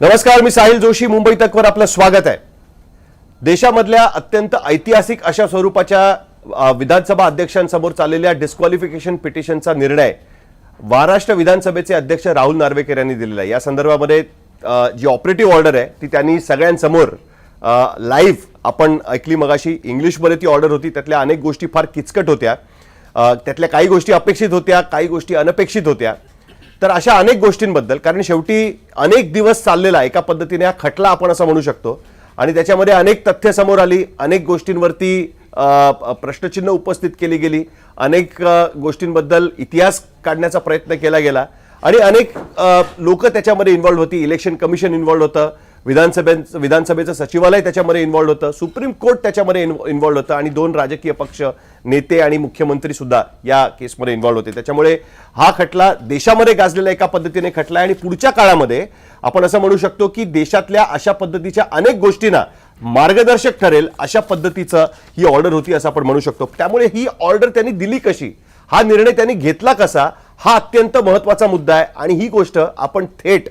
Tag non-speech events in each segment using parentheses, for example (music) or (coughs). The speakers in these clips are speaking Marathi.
नमस्कार मी साहिल जोशी. मुंबई तकवर आपलं स्वागत आहे. देशामधल्या अत्यंत ऐतिहासिक अशा स्वरूपाच्या विधानसभा अध्यक्षांसमोर चाललेल्या डिस्क्वालिफिकेशन पिटिशनचा निर्णय महाराष्ट्र विधानसभेचे अध्यक्ष राहुल नार्वेकर यांनी दिलेला आहे. या संदर्भामध्ये जी ऑपरेटिव्ह ऑर्डर आहे ती त्यांनी सगळ्यांसमोर लाईव्ह आपण ऐकली मगाशी. इंग्लिशमध्ये ती ऑर्डर होती. त्यातल्या अनेक गोष्टी फार किचकट होत्या. त्यातल्या काही गोष्टी अपेक्षित होत्या काही गोष्टी अनपेक्षित होत्या. तर अशा अनेक गोष्टींबद्दल कारण शेवटी अनेक दिवस चाललेला एका पद्धतीने हा खटला आपण असं म्हणू शकतो. आणि त्याच्यामध्ये अनेक तथ्य समोर आली अनेक गोष्टींवरती प्रश्नचिन्ह उपस्थित केली गेली अनेक गोष्टींबद्दल इतिहास काढण्याचा प्रयत्न केला गेला. आणि अनेक लोक त्याच्यामध्ये इन्व्हॉल्व्ह होती इलेक्शन कमिशन इन्व्हॉल्व्ह होतं विधानसभे विधानसभेचं सचिवालय त्याच्यामध्ये इन्व्हॉल्ड होतं. सुप्रीम कोर्ट त्याच्यामध्ये इन्व्हॉल्ड होतं आणि दोन राजकीय पक्ष नेते आणि मुख्यमंत्री सुद्धा या केसमध्ये इन्व्हॉल्ड होते. त्याच्यामुळे हा खटला देशामध्ये गाजलेला एका पद्धतीने खटला आहे आणि पुढच्या काळामध्ये आपण असं म्हणू शकतो की देशातल्या अशा पद्धतीच्या अनेक गोष्टींना मार्गदर्शक ठरेल अशा पद्धतीचं ही ऑर्डर होती असं आपण म्हणू शकतो. त्यामुळे ही ऑर्डर त्यांनी दिली कशी? हा निर्णय त्यांनी घेतला कसा? हा अत्यंत महत्त्वाचा मुद्दा आहे आणि ही गोष्ट आपण थेट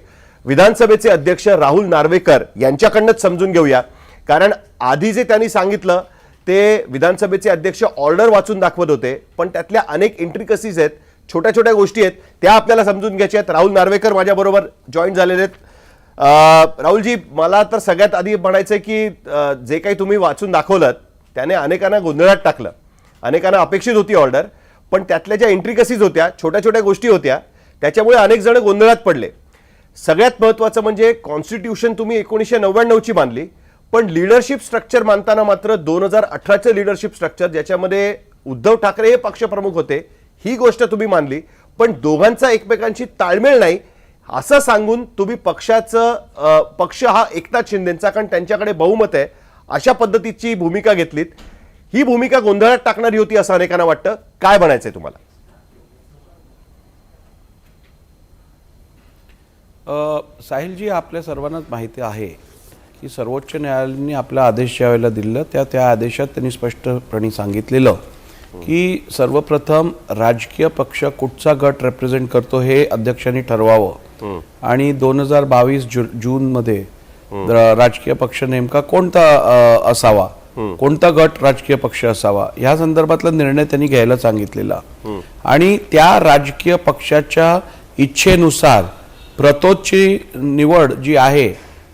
विधानसभेचे अध्यक्ष राहुल नार्वेकर यांच्याकडनंच समजून घेऊया. कारण आधी जे त्यांनी सांगितलं ते विधानसभेचे अध्यक्ष ऑर्डर वाचून दाखवत होते पण त्यातल्या अनेक इंट्रिकसीज आहेत छोट्या छोट्या गोष्टी आहेत त्या आपल्याला समजून घ्यायच्या आहेत. राहुल नार्वेकर माझ्याबरोबर जॉईन झालेले आहेत. राहुलजी मला तर सगळ्यात आधी म्हणायचं आहे की जे काही तुम्ही वाचून दाखवलं त्याने अनेकांना गोंधळात टाकलं. अनेकांना अपेक्षित होती ऑर्डर पण त्यातल्या ज्या इंट्रिकसीज होत्या छोट्या छोट्या गोष्टी होत्या त्याच्यामुळे अनेक जण गोंधळात पडले. सगळ्यात महत्त्वाचं म्हणजे कॉन्स्टिट्यूशन तुम्ही एकोणीसशे नव्याण्णवची मानली पण लिडरशिप स्ट्रक्चर मानताना मात्र दोन हजार अठराचं लिडरशिप स्ट्रक्चर ज्याच्यामध्ये उद्धव ठाकरे हे पक्षप्रमुख होते ही गोष्ट तुम्ही मानली पण दोघांचा एकमेकांशी ताळमेळ नाही असं सांगून तुम्ही पक्षाचं पक्ष हा एकनाथ शिंदेचा कारण त्यांच्याकडे बहुमत आहे अशा पद्धतीची भूमिका घेतलीत. ही भूमिका गोंधळात टाकणारी होती असं अनेकांना वाटतं. काय म्हणायचंय तुम्हाला? साहिलजी आपल्या सर्वांनाच माहिती आहे की सर्वोच्च न्यायालयाने आपला आदेश ज्या वेळेला दिलं त्या त्या आदेशात त्यांनी स्पष्टपणे सांगितलेलं की सर्वप्रथम राजकीय पक्ष कुठचा गट रेप्रेझेंट करतो हे अध्यक्षांनी ठरवावं. आणि दोन हजार बावीस जू जूनमध्ये र- राजकीय पक्ष नेमका कोणता असावा? कोणता गट राजकीय पक्ष असावा? या संदर्भातला निर्णय त्यांनी घ्यायला सांगितलेला. आणि त्या राजकीय पक्षाच्या इच्छेनुसार प्रतोदची निवड जी आहे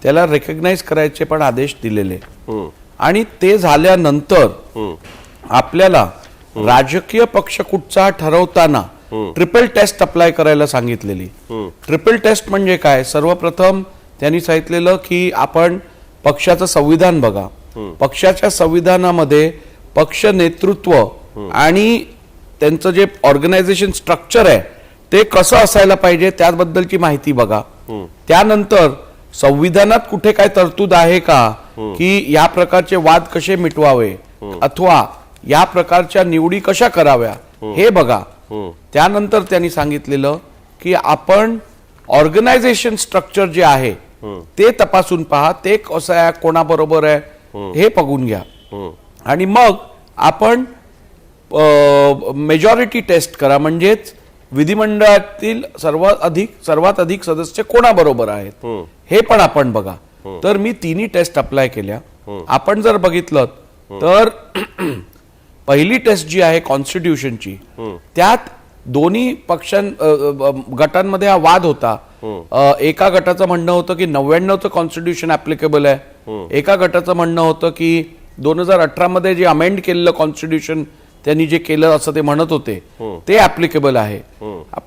त्याला रेकग्नाइज करायचे पण आदेश दिलेले. आणि ते झाल्यानंतर आपल्याला राजकीय पक्ष कुठचा ठरवताना ट्रिपल टेस्ट अप्लाय करायला सांगितलेली. ट्रिपल टेस्ट म्हणजे काय? सर्वप्रथम त्यांनी सांगितलेलं की आपण पक्षाचं संविधान बघा. पक्षाच्या संविधानामध्ये पक्ष नेतृत्व आणि त्यांचं जे ऑर्गनायझेशन स्ट्रक्चर आहे ते कसं असायला पाहिजे त्याबद्दलची माहिती बघा. त्यानंतर संविधानात कुठे काय तरतूद आहे का? की या प्रकारचे वाद कसे मिटवावे? अथवा या प्रकारच्या निवडी कशा कराव्या? हे बघा. त्यानंतर त्यांनी सांगितलेलं की आपण ऑर्गनायझेशन स्ट्रक्चर जे आहे ते तपासून पहा. ते कसं आहे कोणाबरोबर आहे हे बघून घ्या. आणि मग आपण मेजॉरिटी टेस्ट करा. म्हणजेच विधिमंडळातील सर्वात अधिक सर्वात अधिक सदस्य कोणाबरोबर आहेत? हे. पण आपण बघा. तर मी तिन्ही टेस्ट अप्लाय केल्या. आपण जर बघितलं तर पहिली टेस्ट जी आहे कॉन्स्टिट्यूशनची त्यात दोन्ही पक्षां गटांमध्ये हा वाद होता. एका गटाचं म्हणणं होतं की नव्याण्णवचं कॉन्स्टिट्यूशन ऍप्लिकेबल आहे. एका गटाचं म्हणणं होतं की दोन हजार अठरा मध्ये जे अमेंड केलेलं कॉन्स्टिट्यूशन त्यांनी जे केलं असं ते म्हणत होते ते ऍप्लिकेबल आहे.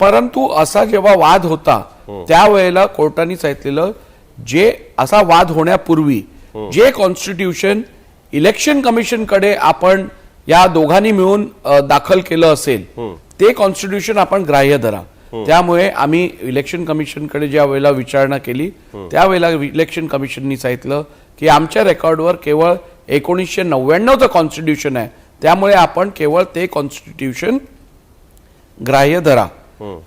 परंतु असा जेव्हा वाद होता त्यावेळेला कोर्टाने सांगितलेलं जे असा वाद होण्यापूर्वी जे कॉन्स्टिट्यूशन इलेक्शन कमिशनकडे आपण या दोघांनी मिळून दाखल केलं असेल ते कॉन्स्टिट्यूशन आपण ग्राह्य धरा. त्यामुळे आम्ही इलेक्शन कमिशनकडे ज्या वेळेला विचारणा केली त्यावेळेला इलेक्शन कमिशननी सांगितलं की आमच्या रेकॉर्डवर केवळ एकोणीसशे नव्याण्णवचं कॉन्स्टिट्यूशन आहे. त्यामुळे आपण केवळ ते कॉन्स्टिट्यूशन ग्राह्य धरा.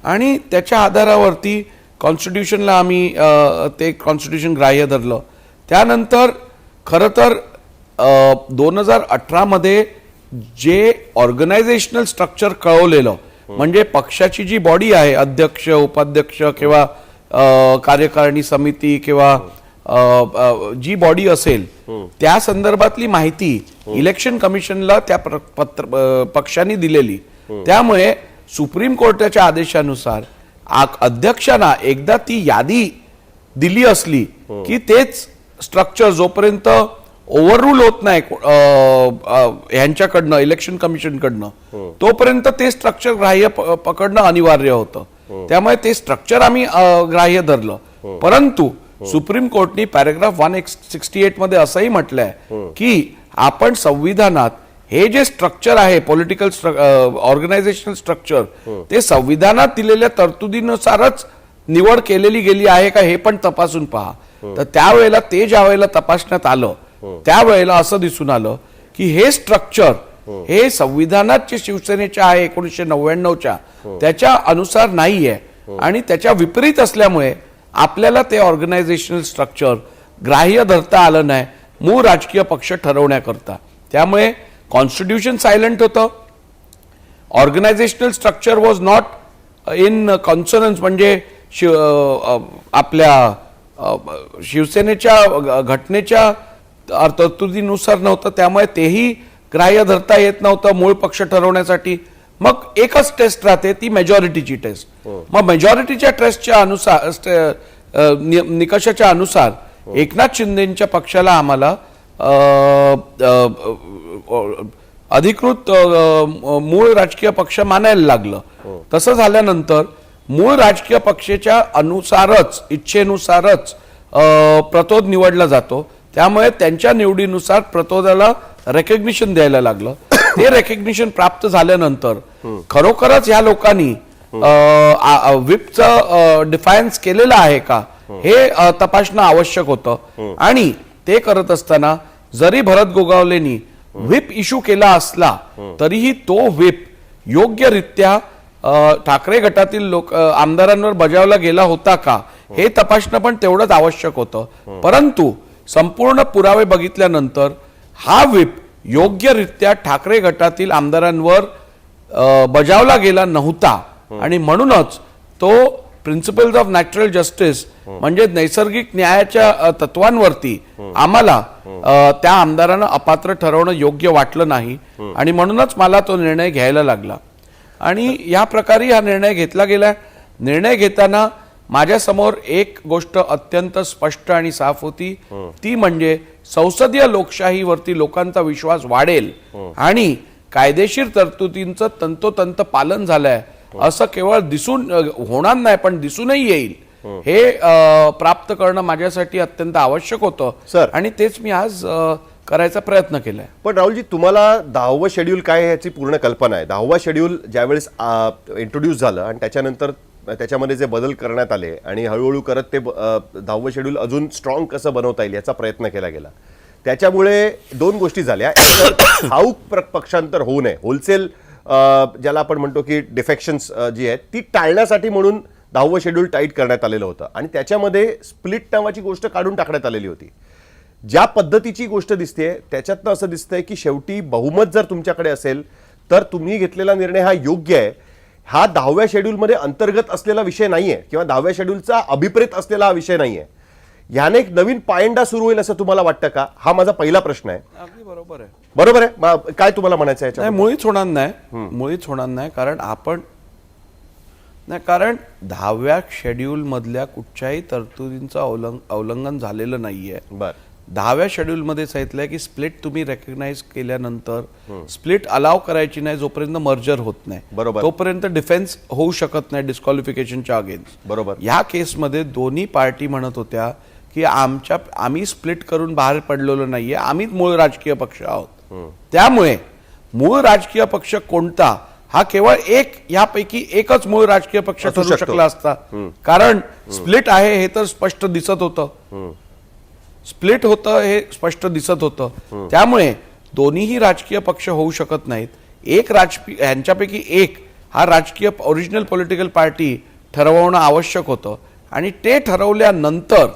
आणि त्याच्या आधारावरती कॉन्स्टिट्यूशनला आम्ही ते कॉन्स्टिट्यूशन ग्राह्य धरलं. त्यानंतर खरं तर दोन हजार अठरामध्ये जे ऑर्गनायझेशनल स्ट्रक्चर कळवलेलं म्हणजे पक्षाची जी बॉडी आहे अध्यक्ष उपाध्यक्ष किंवा कार्यकारिणी समिती किंवा जी बॉडी असेल त्या संदर्भातली माहिती इलेक्शन कमिशनला त्या पत्र पक्षांनी दिलेली. त्यामुळे सुप्रीम कोर्टाच्या आदेशानुसार अध्यक्षांना एकदा ती यादी दिली असली की तेच स्ट्रक्चर जोपर्यंत ओव्हररूल होत नाही ह्यांच्याकडनं इलेक्शन कमिशनकडनं तोपर्यंत ते स्ट्रक्चर ग्राह्य पकडणं अनिवार्य होतं. त्यामुळे ते स्ट्रक्चर आम्ही ग्राह्य धरलं. परंतु सुप्रीम कोर्टनी पॅराग्राफ वन सिक्स्टी एटमध्ये असंही म्हटलंय की आपण संविधानात हे जे स्ट्रक्चर आहे पॉलिटिकल ऑर्गनायझेशनल स्ट्रक्चर ते संविधानात दिलेल्या तरतुदीनुसारच निवड केलेली गेली आहे का हे पण तपासून पहा. तर त्यावेळेला ते ज्या वेळेला तपासण्यात आलं त्यावेळेला असं दिसून आलं की हे स्ट्रक्चर हे. संविधानात जे शिवसेनेच्या आहे एकोणीसशे नव्याण्णवच्या त्याच्या अनुसार नाहीये आणि त्याच्या विपरीत असल्यामुळे आपल्याला ते ऑर्गनायझेशनल स्ट्रक्चर ग्राह्य धरता आलं नाही मूळ राजकीय पक्ष ठरवण्याकरता. त्यामुळे कॉन्स्टिट्यूशन सायलेंट होतं. Organisational structure was not in consonance म्हणजे शिव आपल्या शिवसेनेच्या घटनेच्या तरतुदीनुसार नव्हतं. त्यामुळे तेही ग्राह्य धरता येत नव्हतं मूळ पक्ष ठरवण्यासाठी. मग एकच टेस्ट राहते ती मेजॉरिटीची टेस्ट मग मेजॉरिटीच्या टेस्टच्या अनुसार निकषाच्या अनुसार एकनाथ शिंदेच्या पक्षाला आम्हाला अधिकृत मूळ राजकीय पक्ष मानायला लागलं. तसं झाल्यानंतर मूळ राजकीय पक्षाच्या अनुसारच इच्छेनुसारच प्रतोद निवडला जातो. त्यामुळे त्यांच्या निवडीनुसार प्रतोदाला रेकग्निशन द्यायला लागलं. ते रेकग्निशन प्राप्त झाल्यानंतर खरोखरच ह्या लोकांनी विपचं डिफायन्स केलेलं आहे का? हे तपासणं आवश्यक होतं. आणि ते करत असताना जरी भरत गोगावलेनी व्हिप इश्यू केला असला तरीही तो व्हिप योग्यरित्या ठाकरे गटातील लोक आमदारांवर बजावला गेला होता का? हे तपासणं पण तेवढंच आवश्यक होतं. परंतु संपूर्ण पुरावे बघितल्यानंतर हा व्हिप योग्यरित्या ठाकरे गटातील आमदारांवर बजावला गेला नव्हता. आणि म्हणूनच तो प्रिन्सिपल्स ऑफ नॅचरल जस्टिस म्हणजे नैसर्गिक न्यायाच्या तत्वांवरती आम्हाला त्या आमदारांना अपात्र ठरवणं योग्य वाटलं नाही. आणि म्हणूनच मला तो निर्णय घ्यायला लागला. आणि या प्रकारे हा निर्णय घेतला गेला निर्णय घेताना माझ्यासमोर एक गोष्ट अत्यंत स्पष्ट आणि साफ होती. ती म्हणजे संसदीय लोकशाहीवरती लोकांचा विश्वास वाढेल आणि कायदेशीर तरतुदींचं तंतोतंत पालन झालंय. असं केवळ दिसून होणार नाही पण दिसूनही येईल. हे प्राप्त करणं माझ्यासाठी अत्यंत आवश्यक होतं. सर. आणि तेच मी आज करायचा प्रयत्न केलाय. पण राहुलजी तुम्हाला दहावं शेड्यूल काय आहे याची पूर्ण कल्पना आहे? दहावा शेड्यूल ज्यावेळेस इंट्रोड्यूस झालं आणि त्याच्यानंतर त्याच्यामध्ये जे बदल करण्यात आले आणि हळूहळू करत ते दहावं शेड्यूल अजून स्ट्रॉंग कसं बनवता येईल याचा प्रयत्न केला गेला. त्याच्यामुळे दोन गोष्टी झाल्या. एक ठाऊक प्र- पक्षांतर होऊ नये. होलसेल ज्याला आपण म्हणतो की डिफेक्शन्स जी आहेत ती टाळण्यासाठी म्हणून दहावं शेड्यूल टाईट करण्यात आलेलं होतं. आणि त्याच्यामध्ये स्प्लिट नावाची गोष्ट काढून टाकण्यात आलेली होती. ज्या पद्धतीची गोष्ट दिसते त्याच्यातनं असं दिसतंय की शेवटी बहुमत जर तुमच्याकडे असेल तर तुम्ही घेतलेला निर्णय हा योग्य आहे. हा दहाव्या शेड्यूलमध्ये अंतर्गत असलेला विषय नाहीये किंवा दहाव्या शेड्यूलचा अभिप्रेत असलेला हा विषय नाहीये. ह्याने एक नवीन पायंडा सुरू होईल असं तुम्हाला वाटतं का? हा माझा पहिला प्रश्न आहे. अगदी बरोबर आहे. बरोबर आहे? काय तुम्हाला म्हणायचं आहे नाही मुळीच होणार नाही. मुळीच होणार नाही कारण आपण नाही कारण दहाव्या शेड्यूल मधल्या कुठच्याही तरतुदींचं अवलंग अवलंघन झालेलं नाहीये. बर. दहाव्या शेड्यूल मध्ये सांगितलंय की स्प्लिट तुम्ही रेकग्नाइज केल्यानंतर स्प्लिट अलाव करायची नाही जोपर्यंत मर्जर होत नाही. बरोबर. तोपर्यंत डिफेन्स होऊ शकत नाही डिस्क्वालिफिकेशनच्या अगेन्स्ट बरोबर. या केसमध्ये दोन्ही पार्टी म्हणत होत्या की आमच्या आम्ही स्प्लिट करून बाहेर पडलेलो नाहीये आम्हीच मूळ राजकीय पक्ष आहोत. त्यामुळे मूळ राजकीय पक्ष कोणता हा केवळ एक यापैकी एकच मूळ राजकीय पक्ष ठरू. शकला असता. कारण स्प्लिट आहे हे तर स्पष्ट दिसत होतं. स्प्लिट होतं हे स्पष्ट दिसत होतं. त्यामुळे दोन्हीही राजकीय पक्ष होऊ शकत नाहीत. एक राजकीय यांच्यापैकी एक हा राजकीय ओरिजिनल पॉलिटिकल पार्टी ठरवणं आवश्यक होतं. आणि ते ठरवल्यानंतर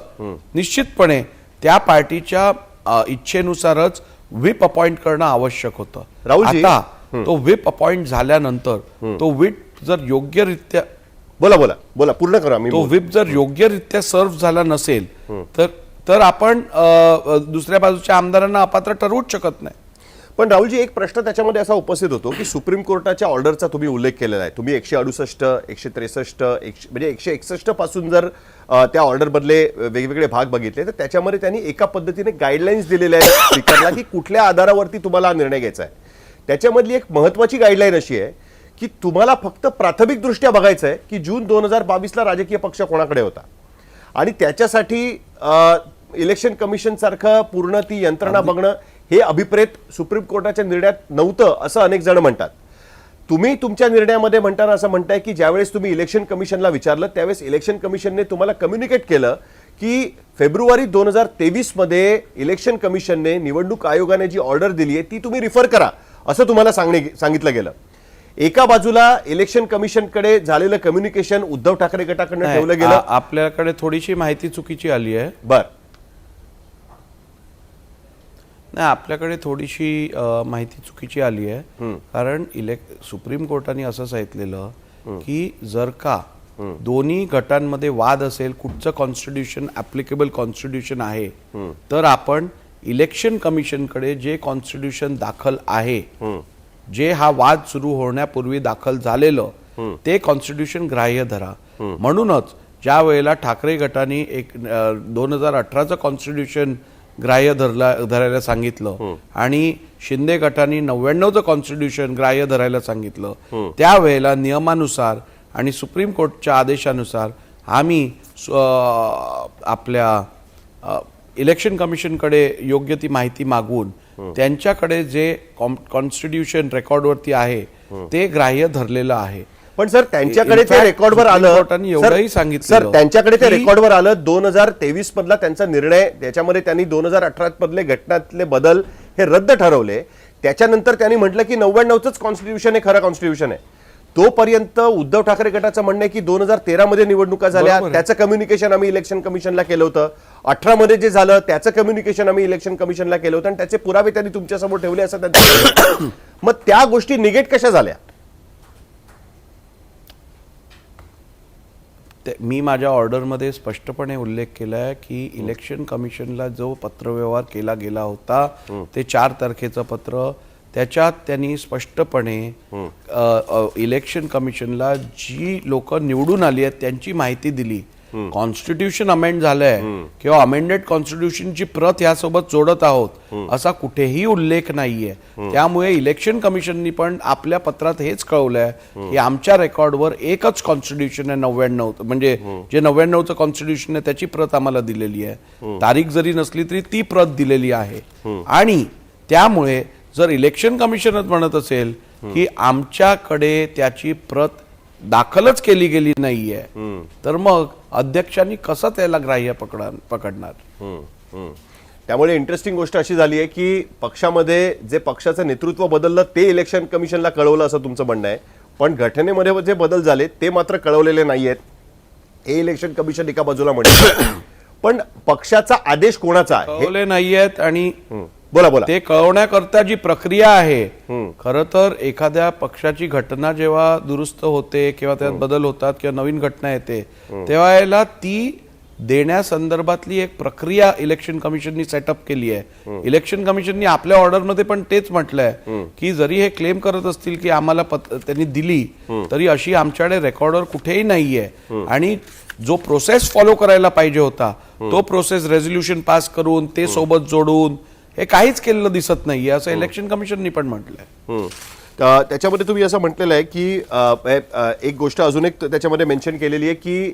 निश्चितपणे त्या पार्टीच्या इच्छेनुसारच व्हिप अपॉइंट करणं आवश्यक होतं. राहुलजी, आता तो व्हिप अपॉइंट झाल्यानंतर तो व्हिप जर योग्यरित्या बोला बोला. बोला. पूर्ण करा. मी तो व्हिप जर योग्यरित्या सर्व्ह झाला नसेल तर तर आपण दुसऱ्या बाजूच्या आमदारांना अपात्र ठरवूच शकत नाही. पण राहुलजी एक प्रश्न त्याच्यामध्ये असा उपस्थित होतो की सुप्रीम कोर्टाच्या ऑर्डरचा तुम्ही उल्लेख केलेला आहे. तुम्ही एकशे अडुसष्ट एकशे त्रेसष्ट एकशे म्हणजे एकशे एकसष्टपासून जर त्या ऑर्डरमधले वेगवेगळे भाग बघितले तर त्याच्यामध्ये त्यांनी एका पद्धतीने गाईडलाईन्स दिलेल्या आहेत स्पीकरला की कुठल्या आधारावरती तुम्हाला हा निर्णय घ्यायचा आहे. त्याच्यामधली एक महत्वाची गाईडलाईन अशी आहे की तुम्हाला फक्त प्राथमिकदृष्ट्या बघायचं आहे की जून दोन हजार बावीसला राजकीय पक्ष कोणाकडे होता. आणि त्याच्यासाठी इलेक्शन कमिशन सारखं पूर्ण ती यंत्रणा बघणं हे अभिप्रेत सुप्रीम कोर्टाच्या निर्णयात नव्हतं असं अनेक जण म्हणतात. तुम्ही तुमच्या निर्णयामध्ये म्हणताना असं म्हणताय की ज्यावेळेस तुम्ही इलेक्शन कमिशनला विचारलं त्यावेळेस इलेक्शन कमिशनने तुम्हाला कम्युनिकेट केलं की फेब्रुवारी दोन हजार तेवीसमध्ये इलेक्शन कमिशनने निवडणूक आयोगाने जी ऑर्डर दिली आहे ती तुम्ही रिफर करा असं तुम्हाला सांगणे सांगितलं गेलं. एका बाजूला इलेक्शन कमिशनकडे झालेलं कम्युनिकेशन उद्धव ठाकरे गटाकडनं ठेवलं गेलं. आपल्याकडे थोडीशी माहिती चुकीची आली आहे. बर. नाही आपल्याकडे थोडीशी माहिती चुकीची आली आहे. कारण इलेक् सुप्रीम कोर्टाने असं सांगितलेलं की जर का दोन्ही गटांमध्ये वाद असेल कुठचं कॉन्स्टिट्यूशन ऍप्लिकेबल कॉन्स्टिट्यूशन आहे तर आपण इलेक्शन कमिशनकडे जे कॉन्स्टिट्यूशन दाखल आहे जे हा वाद सुरू होण्यापूर्वी दाखल झालेलं ते कॉन्स्टिट्यूशन ग्राह्य धरा. म्हणूनच ज्या वेळेला ठाकरे गटाने एक दोन हजार अठराचं कॉन्स्टिट्यूशन ग्राह्य धरला धरायला सांगितलं. आणि शिंदे गटाने नव्याण्णवचं कॉन्स्टिट्यूशन ग्राह्य धरायला सांगितलं. त्यावेळेला नियमानुसार आणि सुप्रीम कोर्टच्या आदेशानुसार आम्ही आपल्या इलेक्शन कमिशनकडे योग्य ती माहिती मागवून त्यांच्याकडे जे कॉन्स्टिट्यूशन रेकॉर्डवरती आहे ते ग्राह्य धरलेलं आहे. पण सर त्यांच्याकडे In ते fact, रेकॉर्डवर आलं. एवढंही सर- सांगितलेलं सर त्यांच्याकडे ते की- रेकॉर्डवर आलं. दोन हजार तेवीस मधला त्यांचा निर्णय त्याच्यामध्ये त्यांनी दोन हजार अठरा मधले घटनातले बदल हे रद्द ठरवले. त्याच्यानंतर त्यांनी म्हटलं की नव्याण्णवच कॉन्स्टिट्यूशन हे खरं कॉन्स्टिट्यूशन आहे. तोपर्यंत उद्धव ठाकरे गटाचं म्हणणं आहे की दोन हजार तेरा मध्ये निवडणुका झाल्या. त्याचं कम्युनिकेशन आम्ही इलेक्शन कमिशनला केलं होतं. अठरा मध्ये जे झालं त्याचं कम्युनिकेशन आम्ही इलेक्शन कमिशनला केलं होतं आणि त्याचे पुरावे त्यांनी तुमच्यासमोर ठेवले असं त्यांचं (coughs) मग त्या गोष्टी निगेट कशा झाल्या? ते- मी माझ्या ऑर्डरमध्ये स्पष्टपणे उल्लेख केला आहे की इलेक्शन कमिशनला जो पत्रव्यवहार केला गेला होता ते चार तारखेचं पत्र त्याच्यात त्यांनी स्पष्टपणे इलेक्शन कमिशनला जी लोक निवडून आली आहेत त्यांची माहिती दिली. कॉन्स्टिट्यूशन अमेंड झालंय किंवा अमेंडेड कॉन्स्टिट्यूशनची प्रत यासोबत जोडत आहोत असा कुठेही उल्लेख नाहीये. त्यामुळे इलेक्शन कमिशननी पण आपल्या पत्रात हेच कळवलंय की आमच्या रेकॉर्डवर एकच कॉन्स्टिट्यूशन आहे नव्याण्णव म्हणजे जे नव्याण्णवचं कॉन्स्टिट्यूशन आहे त्याची प्रत आम्हाला दिलेली आहे. तारीख जरी नसली तरी ती प्रत दिलेली आहे. आणि त्यामुळे जर इलेक्शन कमिशनच म्हणत असेल की आमच्याकडे त्याची प्रत दाखलच केली गेली नाहीये. तर मग अध्यक्षांनी कसं त्याला ग्राह्य पकडा पकडणार. त्यामुळे इंटरेस्टिंग गोष्ट अशी झाली आहे की पक्षामध्ये जे पक्षाचं नेतृत्व बदललं ते इलेक्शन कमिशनला कळवलं असं तुमचं म्हणणं आहे. पण घटनेमध्ये जे बदल झाले ते मात्र कळवलेले नाही आहेत हे इलेक्शन कमिशन एका बाजूला म्हणतं पण पक्षाचा आदेश कोणाचा आहे? कळवले नाहीयेत आणि. बोला बोला. ते कळवण्याकरता जी प्रक्रिया आहे खर तर एखाद्या पक्षाची घटना जेव्हा दुरुस्त होते किंवा त्यात बदल होतात किंवा नवीन घटना येते तेव्हा याला ती देण्यासंदर्भातली एक प्रक्रिया इलेक्शन कमिशननी सेटअप केली आहे. इलेक्शन कमिशननी आपल्या ऑर्डरमध्ये पण तेच म्हटलंय की जरी हे क्लेम करत असतील की आम्हाला त्यांनी दिली तरी अशी आमच्याकडे रेकॉर्डवर कुठेही नाहीये. आणि जो प्रोसेस फॉलो करायला पाहिजे होता तो प्रोसेस रेझोल्युशन पास करून ते सोबत जोडून हे काहीच केलेलं दिसत नाहीये असं इलेक्शन कमिशननी पण म्हटलंय. तर त्याच्यामध्ये तुम्ही असं म्हटलेलं आहे की एक गोष्ट अजून एक त्याच्यामध्ये मेन्शन केलेली आहे की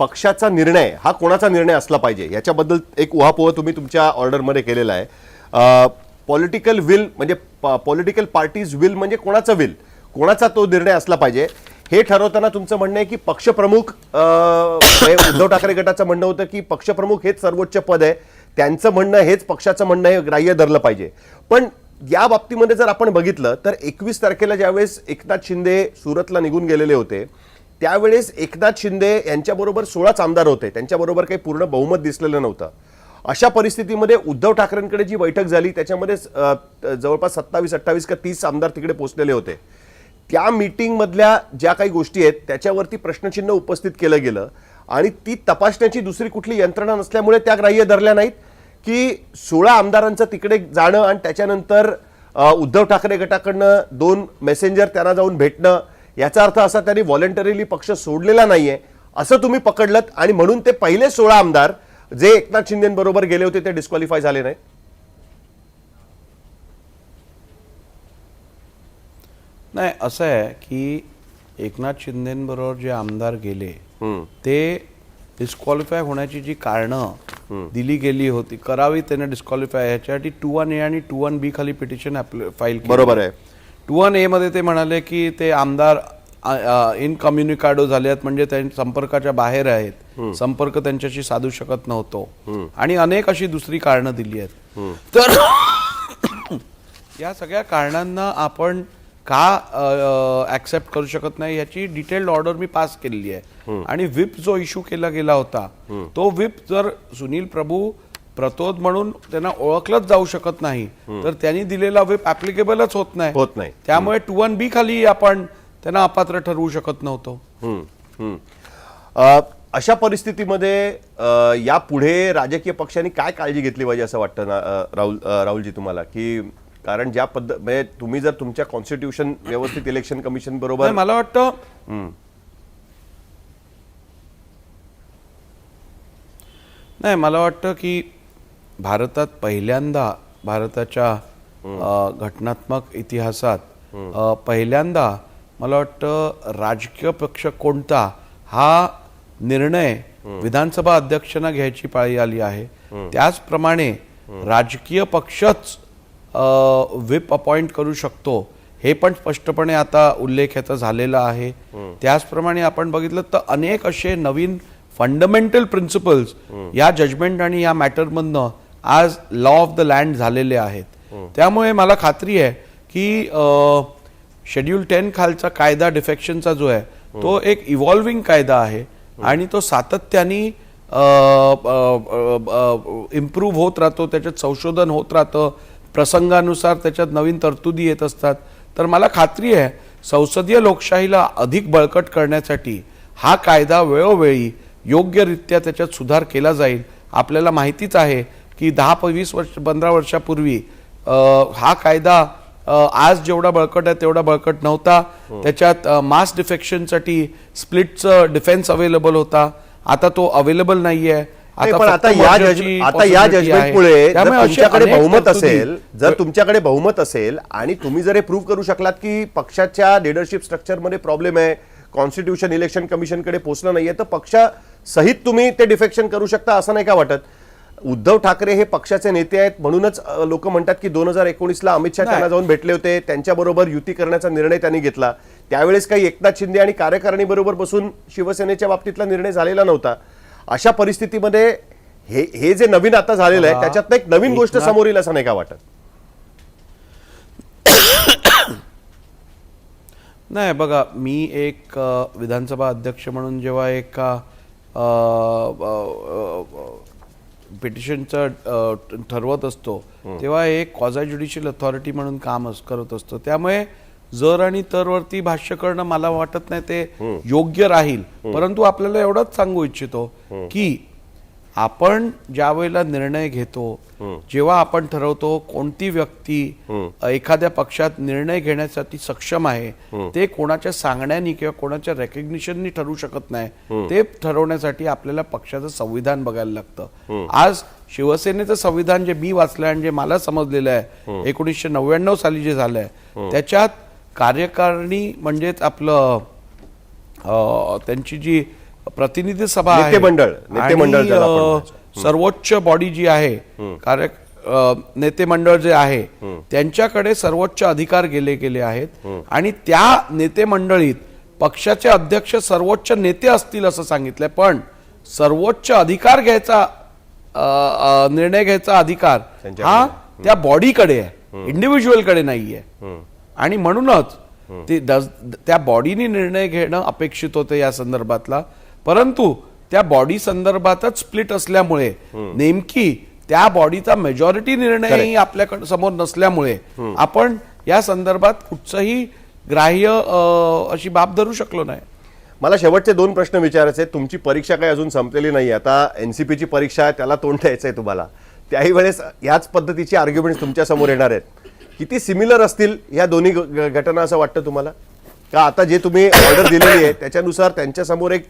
पक्षाचा निर्णय हा कोणाचा निर्णय असला पाहिजे? याच्याबद्दल एक उहापोह तुम्ही तुमच्या ऑर्डरमध्ये केलेला आहे. पॉलिटिकल विल म्हणजे पॉलिटिकल पार्टीज विल म्हणजे कोणाचं विल कोणाचा तो निर्णय असला पाहिजे? हे ठरवताना तुमचं म्हणणं आहे की पक्षप्रमुख हे उद्धव ठाकरे गटाचं म्हणणं होतं की पक्षप्रमुख हेच सर्वोच्च पद आहे. त्यांचं म्हणणं हेच पक्षाचं म्हणणं हे ग्राह्य धरलं पाहिजे. पण या बाबतीमध्ये जर आपण बघितलं तर एकवीस तारखेला ज्यावेळेस एकनाथ शिंदे सुरतला निघून गेलेले होते त्यावेळेस एकनाथ शिंदे यांच्याबरोबर सोळाच आमदार होते. त्यांच्याबरोबर काही पूर्ण बहुमत दिसलेलं नव्हतं. अशा परिस्थितीमध्ये उद्धव ठाकरेंकडे जी बैठक झाली त्याच्यामध्ये जवळपास सत्तावीस अठ्ठावीस का तीस आमदार तिकडे पोहोचलेले होते. त्या मीटिंग मधल्या ज्या काही गोष्टी आहेत त्याच्यावरती प्रश्नचिन्ह उपस्थित केलं गेलं. आणि ती तपासण्याची दुसरी कुठली यंत्रणा नसल्यामुळे त्या ग्राह्य धरल्या नाहीत की सोळा आमदारांचं तिकडे जाणं आणि त्याच्यानंतर उद्धव ठाकरे गटाकडनं दोन मेसेंजर त्यांना जाऊन भेटणं याचा अर्थ असा त्यांनी व्हॉलेंटरीली पक्ष सोडलेला नाही आहे असं तुम्ही पकडलं आणि म्हणून ते पहिले सोळा आमदार जे एकनाथ शिंदेबरोबर गेले होते ते डिस्क्वालिफाय झाले नाही नाही असं आहे की एकनाथ शिंदेबरोबर जे आमदार गेले ते डिस्क्वालिफाय होण्याची जी कारणं दिली गेली होती करावी त्यांना डिस्क्वालिफाय याच्यासाठी टू वन ए आणि टू वन बी खाली पिटिशन फाईल बरोबर आहे. टू वन ए मध्ये ते म्हणाले की ते आमदार इनकम्युनिकाडो झाले आहेत म्हणजे त्यांच्या संपर्काच्या बाहेर आहेत. संपर्क त्यांच्याशी साधू शकत नव्हतो. आणि अनेक अशी दुसरी कारणं दिली आहेत. तर (coughs) या सगळ्या कारणांना आपण का ऍक्सेप्ट करू शकत नाही याची डिटेल्ड ऑर्डर मी पास केलेली आहे. आणि विप जो इश्यू केला गेला होता तो विप जर सुनील प्रभू प्रतोद म्हणून त्यांना ओळखलंच जाऊ शकत नाही तर त्यांनी दिलेला विप ऍप्लिकेबलच होत नाही. होत नाही. त्यामुळे टू वन बी खाली आपण त्यांना अपात्र ठरवू शकत नव्हतो. अशा परिस्थितीमध्ये यापुढे राजकीय पक्षांनी काय काळजी घेतली पाहिजे असं वाटतं ना राहुल राहुलजी तुम्हाला? की कारण ज्या पद्धत म्हणजे तुम्ही जर तुमच्या कॉन्स्टिट्यूशन व्यवस्थित इलेक्शन कमिशन बरोबर नाही, मला वाटतं नाही मला वाटतं की भारतात पहिल्यांदा भारताच्या घटनात्मक इतिहासात पहिल्यांदा मला वाटतं राजकीय पक्ष कोणता हा निर्णय विधानसभा अध्यक्षांना घ्यायची पाळी आली आहे. त्याचप्रमाणे राजकीय पक्षच विप अपॉइंट करू शकतो. हे पण स्पष्टपणे आता उल्लेख याचा झालेला आहे. त्याचप्रमाणे आपण बघितलं तर अनेक असे नवीन फंडामेंटल प्रिन्सिपल्स या जजमेंट आणि या मॅटरमधनं आज लॉ ऑफ द लँड झालेले आहेत. त्यामुळे मला खात्री आहे की शेड्यूल टेन खालचा कायदा डिफेक्शनचा जो आहे तो एक इव्हॉल्विंग कायदा आहे आणि तो सातत्याने इम्प्रूव्ह होत राहतो त्याच्यात संशोधन होत राहतं प्रसंगानुसार त्याच्यात नवीन तरतुदी येत असतात. तर मला खात्री आहे संसदीय लोकशाहीला अधिक बळकट करण्यासाठी हा कायदा वेळोवेळी योग्यरित्या त्याच्यात सुधार केला जाईल. आपल्याला माहितीच आहे की दहा प- वीस वर्ष पंधरा वर्षापूर्वी हा कायदा आज जेवढा बळकट आहे तेवढा बळकट नव्हता. त्याच्यात मास डिफेक्शनसाठी स्प्लिटचं डिफेन्स अवेलेबल होता. आता तो अवेलेबल नाही, पण आता या मर्जरची जज- आता या. जजमेंटमुळे तुमच्याकडे बहुमत असेल जर तुमच्याकडे बहुमत असेल आणि तुम्ही जर हे प्रूव्ह करू शकलात की पक्षाच्या लिडरशिप स्ट्रक्चरमध्ये प्रॉब्लेम आहे कॉन्स्टिट्यूशन इलेक्शन कमिशनकडे पोहोचलं नाहीये तर पक्षासहित तुम्ही ते डिफेक्शन करू शकता असं नाही का वाटत उद्धव ठाकरे हे पक्षाचे नेते आहेत म्हणूनच लोक म्हणतात की दोन हजार एकोणीसला अमित शहा. त्यांना जाऊन भेटले होते त्यांच्याबरोबर युती करण्याचा निर्णय त्यांनी घेतला त्यावेळेस काही एकनाथ शिंदे आणि कार्यकारिणी बरोबर बसून शिवसेनेच्या बाबतीतला निर्णय झालेला नव्हता अशा परिस्थितीमध्ये हे हे जे नवीन आता झालेलं आहे बघा, त्याच्यात एक नवीन गोष्ट समोर येईल असं नाही का वाटत? नाही बघा मी एक विधानसभा अध्यक्ष म्हणून जेव्हा एका पिटिशनचं ठरवत असतो तेव्हा एक क्वाझा ज्युडिशियल अथॉरिटी म्हणून काम करत असतो. त्यामुळे जर आणि तरवरती भाष्य करणं मला वाटत नाही ते योग्य राहील. परंतु आपल्याला एवढंच सांगू इच्छितो की आपण ज्या वेळेला निर्णय घेतो जेव्हा आपण ठरवतो कोणती व्यक्ती एखाद्या पक्षात निर्णय घेण्यासाठी सक्षम आहे ते कोणाच्या सांगण्यानी किंवा कोणाच्या रेकग्निशननी ठरू शकत नाही. ते ठरवण्यासाठी आपल्याला पक्षाचं संविधान बघायला लागतं. आज शिवसेनेचं संविधान जे मी वाचलंय आणि जे मला समजलेलं आहे एकोणीसशे नव्याण्णव साली जे झालंय त्याच्यात कार्यकारिणी म्हणजेच आपलं त्यांची जी प्रतिनिधी सभा आहे. आपण अ, सर्वोच्च बॉडी जी आहे कार्य अ, नेतेमंडळ जे आहे त्यांच्याकडे सर्वोच्च अधिकार गेले गेले आहेत. आणि त्या नेतेमंडळीत पक्षाचे अध्यक्ष सर्वोच्च नेते असतील असं सांगितलंय. पण सर्वोच्च अधिकार घ्यायचा निर्णय घ्यायचा अधिकार हा त्या बॉडीकडे आहे. इंडिव्हिज्युअलकडे नाहीये. आणि म्हणूनच ते त्या बॉडीने निर्णय घेणं अपेक्षित होतं या संदर्भातला. परंतु त्या बॉडी संदर्भातच स्प्लिट असल्यामुळे नेमकी त्या बॉडीचा मेजॉरिटी निर्णयही आपल्याकडे समोर नसल्यामुळे आपण या संदर्भात कुठचंही ग्राह्य अशी बाब धरू शकलो नाही. मला शेवटचे दोन प्रश्न विचारायचे आहेत. तुमची परीक्षा काही अजून संपलेली नाही. आता एनसीपीची परीक्षा आहे त्याला तोंड द्यायचं आहे तुम्हाला. त्याही वेळेस याच पद्धतीची आर्ग्युमेंट तुमच्यासमोर येणार आहेत. किती सिमिलर असतील या दोन्ही घटना असं वाटतं तुम्हाला? का आता जे तुम्ही ऑर्डर दिलेली आहे त्याच्यानुसार त्यांच्यासमोर एक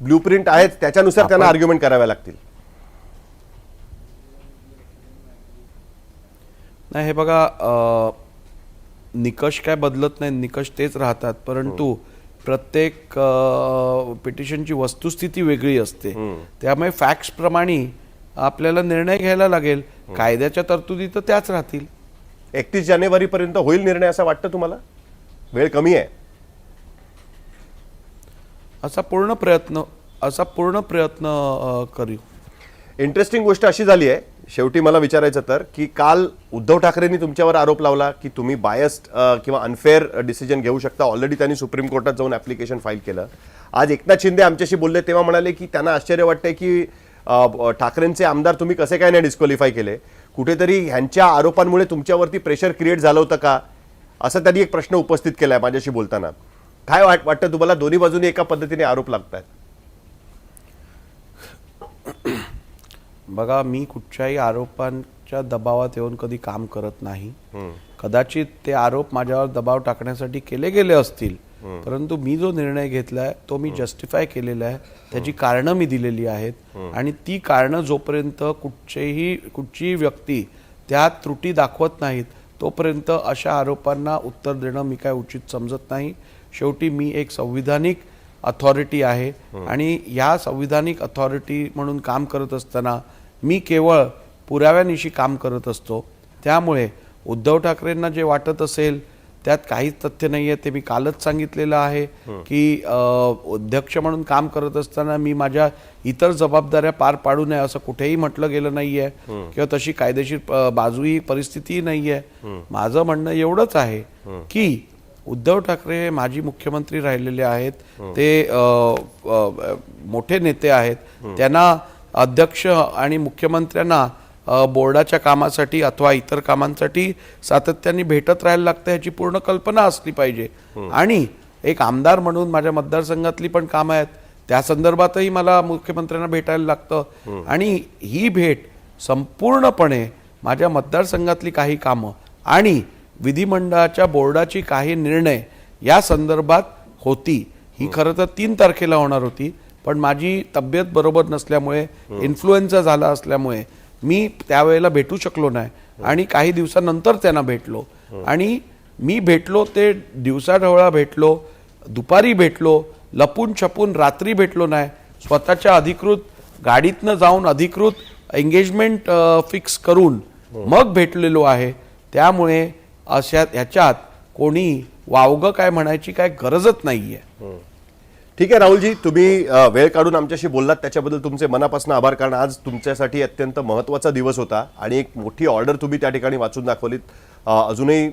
ब्ल्यू प्रिंट आहेत त्याच्यानुसार त्यांना आर्ग्युमेंट कराव्या लागतील. नाही हे बघा निकष काय बदलत नाही निकष तेच राहतात. परंतु प्रत्येक पिटिशनची वस्तुस्थिती वेगळी असते. त्यामुळे फॅक्ट्स प्रमाणे आपल्याला निर्णय घ्यायला लागेल. कायद्याच्या तरतुदी तर त्याच राहतील. एकतीस जानेवारी पर्यंत होईल निर्णय असं वाटतं तुम्हाला? वेळ कमी आहे. असा पूर्ण प्रयत्न असा पूर्ण प्रयत्न करू इंटरेस्टिंग गोष्ट अशी झाली आहे शेवटी मला विचारायचं तर की काल उद्धव ठाकरेंनी तुमच्यावर आरोप लावला की तुम्ही बायस्ड किंवा अनफेअर डिसिजन घेऊ शकता. ऑलरेडी त्यांनी सुप्रीम कोर्टात जाऊन ऍप्लिकेशन फाईल केलं. आज एकनाथ शिंदे आमच्याशी बोलले तेव्हा म्हणाले की त्यांना आश्चर्य वाटतंय की ठाकरेंचे आमदार तुम्ही कसे काय नाही डिस्क्वालिफाय केले? कुठेतरी ह्यांच्या आरोपांमुळे तुमच्यावरती प्रेशर क्रिएट झालं होतं का? असं त्यांनी एक प्रश्न उपस्थित केलाय माझ्याशी बोलताना. काय वाट वाटतं तुम्हाला? दोन्ही बाजूनी एका पद्धतीने आरोप लागतात बघा मी कुठच्याही आरोपांच्या दबावात येऊन कधी काम करत नाही. कदाचित ते आरोप माझ्यावर दबाव टाकण्यासाठी केले गेले असतील. परंतु मी जो निर्णय घेतलाय तो मी जस्टिफाय केलेला आहे. त्याची कारणं मी दिलेली आहेत. आणि ती कारणं जोपर्यंत कुठचेही कुठचीही व्यक्ती त्यात त्रुटी दाखवत नाहीत तोपर्यंत अशा आरोपांना उत्तर देणं मी काय उचित समजत नाही. शेवटी मी एक संविधानिक अथॉरिटी आहे. आणि या संविधानिक अथॉरिटी म्हणून काम करत असताना मी केवळ पुराव्यानिशी काम करत असतो. त्यामुळे उद्धव ठाकरेंना जे वाटत असेल त्यात काहीच तथ्य नाही आहे ते मी कालच सांगितलेलं आहे की अध्यक्ष म्हणून काम करत असताना मी माझ्या इतर जबाबदाऱ्या पार पाडू नये असं कुठेही म्हटलं गेलं नाहीये. किंवा तशी कायदेशीर बाजूही परिस्थितीही नाहीये. माझं म्हणणं एवढंच आहे की उद्धव ठाकरे हे माजी मुख्यमंत्री राहिलेले आहेत. ते मोठे नेते आहेत. त्यांना अध्यक्ष आणि मुख्यमंत्र्यांना बोर्डाच्या कामासाठी अथवा इतर कामांसाठी सातत्याने भेटत राहायला लागतं याची पूर्ण कल्पना असली पाहिजे. आणि एक आमदार म्हणून माझ्या मतदारसंघातली पण कामं आहेत. त्या संदर्भातही मला मुख्यमंत्र्यांना भेटायला लागतं. आणि ही भेट संपूर्णपणे माझ्या मतदारसंघातली काही कामं आणि विधिमंडळाच्या बोर्डाची काही निर्णय या संदर्भात होती. ही खरं तर तीन तारखेला होणार होती. पण माझी तब्येत बरोबर नसल्यामुळे इन्फ्लुएन्झा झाला असल्यामुळे मी त्यावेळेला भेटू शकलो नाही. आणि काही दिवसानंतर त्यांना भेटलो. आणि मी भेटलो ते दिवसाढवळा भेटलो दुपारी भेटलो लपून छपून रात्री भेटलो नाही. स्वतःच्या अधिकृत गाडीतनं जाऊन अधिकृत एंगेजमेंट फिक्स करून मग भेटलेलो आहे. त्यामुळे अशा ह्याच्यात कोणी वावगं काय म्हणायची काय गरजच नाहीये. ठीक आहे राहुलजी तुम्ही वेळ काढून आमच्याशी बोललात त्याच्याबद्दल तुमचे मनापासून आभार कारण आज तुमच्यासाठी अत्यंत महत्त्वाचा दिवस होता आणि एक मोठी ऑर्डर तुम्ही त्या ठिकाणी वाचून दाखवलीत. अजूनही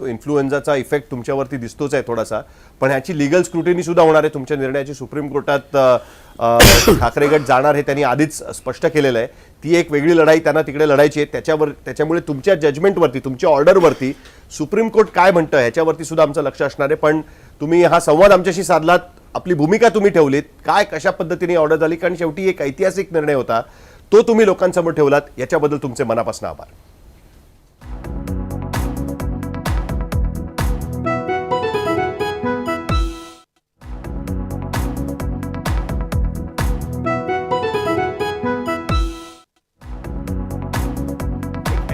तो इन्फ्लुएन्झाचा इफेक्ट तुमच्यावरती दिसतोच आहे थोडासा पण ह्याची लिगल स्क्रुटिनी सुद्धा होणार आहे तुमच्या निर्णयाची. सुप्रीम कोर्टात अ, ठाकरे जाणार हे त्यांनी आधीच स्पष्ट केलेलं आहे. ती एक वेगळी लढाई त्यांना तिकडे लढायची आहे. त्याच्यावर त्याच्यामुळे तुमच्या जजमेंटवरती तुमच्या ऑर्डरवरती सुप्रीम कोर्ट काय म्हणतं ह्याच्यावरती सुद्धा आमचं लक्ष असणार आहे. पण तुम्ही हा संवाद आमच्याशी साधलात. आपली भूमिका तुम्ही ठेवलीत. काय कशा पद्धतीने ऑर्डर झाली? कारण शेवटी एक ऐतिहासिक निर्णय होता. तो तुम्ही लोकांसमोर ठेवलात. याच्याबद्दल तुमचे मनापासून आभार.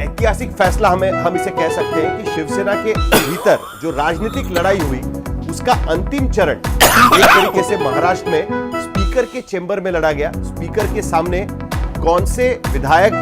ऐतिहासिक फैसला हमें हम इसे कह सकते हैं कि शिवसेना के भीतर जो राजनीतिक लड़ाई हुई उसका अंतिम चरण एक तरीके से महाराष्ट्र में स्पीकर के चेंबर में लड़ा गया। स्पीकर के सामने कौन से विधायक